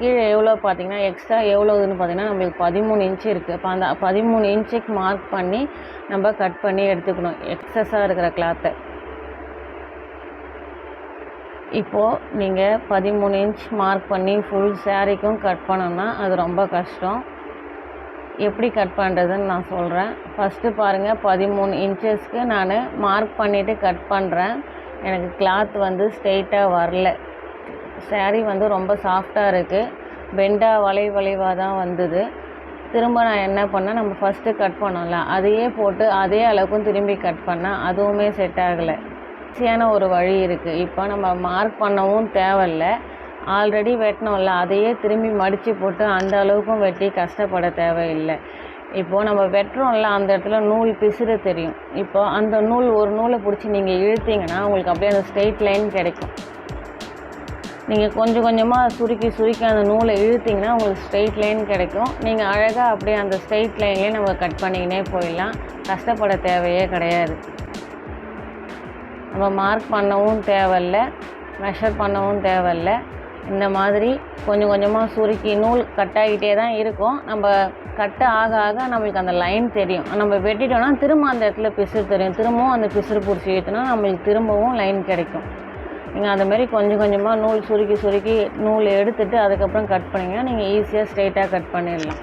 கீழே எவ்வளோ பார்த்தீங்கன்னா எக்ஸ்ட்ரா எவ்வளோதுன்னு பார்த்தீங்கன்னா நம்மளுக்கு பதிமூணு இன்ச்சு இருக்குது இப்போ அந்த பதிமூணு இன்ச்சுக்கு மார்க் பண்ணி நம்ம கட் பண்ணி எடுத்துக்கணும். எக்ஸஸாக இருக்கிற கிளாத்தை இப்போது நீங்கள் பதிமூணு இன்ச் மார்க் பண்ணி ஃபுல் சேரீக்கும் கட் பண்ணோன்னா அது ரொம்ப கஷ்டம். எப்படி கட் பண்ணுறதுன்னு நான் சொல்கிறேன் ஃபஸ்ட்டு பாருங்கள் பதிமூணு இன்ச்சஸ்க்கு நான் மார்க் பண்ணிவிட்டு கட் பண்ணுறேன் எனக்கு கிளாத் வந்து ஸ்ட்ரெயிட்டாக வரல. Saree வந்து ரொம்ப சாஃப்டாக இருக்குது பெண்டாக வளை வளைவாக தான் வந்தது. திரும்ப நான் என்ன பண்ணேன்? நம்ம ஃபஸ்ட்டு கட் பண்ணோம்ல அதையே போட்டு அதே அளவுக்கும் திரும்பி கட் பண்ணேன். அதுவுமே செட் ஆகலை. ஈஸியான ஒரு வழி இருக்குது இப்போ நம்ம மார்க் பண்ணவும் தேவையில்ல. ஆல்ரெடி வெட்டினோம்ல அதையே திரும்பி மடித்து போட்டு அந்த அளவுக்கும் வெட்டி கஷ்டப்பட தேவையில்லை. இப்போது நம்ம வெட்டுறோம்ல அந்த இடத்துல நூல் பிசுறு தெரியும். இப்போ அந்த நூல் ஒரு நூலை பிடிச்சி நீங்கள் இழுத்தீங்கன்னா உங்களுக்கு அப்படியே அந்த ஸ்ட்ரெயிட் லைன் கிடைக்கும். நீங்கள் கொஞ்சம் கொஞ்சமாக சுருக்கி சுருக்கி அந்த நூலை இழுத்திங்கன்னா உங்களுக்கு ஸ்ட்ரெயிட் லைன் கிடைக்கும். நீங்கள் அழகாக அப்படியே அந்த ஸ்ட்ரெயிட் லைன்லேயே நம்ம கட் பண்ணிக்கினே போயிடலாம். கஷ்டப்பட தேவையே கிடையாது. நம்ம மார்க் பண்ணவும் தேவையில்ல மெஷர் பண்ணவும் தேவையில்ல. இந்த மாதிரி கொஞ்சம் கொஞ்சமாக சுருக்கி நூல் கட் ஆகிட்டே தான் இருக்கும். நம்ம கட்டு ஆக ஆக நம்மளுக்கு அந்த லைன் தெரியும். நம்ம வெட்டிட்டோம்னா திரும்ப அந்த இடத்துல பிசுறு தெரியும். திரும்பவும் அந்த பிசுறு பிடிச்சி ஏற்றினா நம்மளுக்கு திரும்பவும் லைன் கிடைக்கும். நீங்கள் அந்த மாதிரி கொஞ்சம் கொஞ்சமாக நூல் சுருக்கி சுருக்கி நூல் எடுத்துகிட்டு அதுக்கப்புறம் கட் பண்ணிங்கன்னா நீங்கள் ஈஸியாக ஸ்ட்ரெயிட்டாக கட் பண்ணிடலாம்.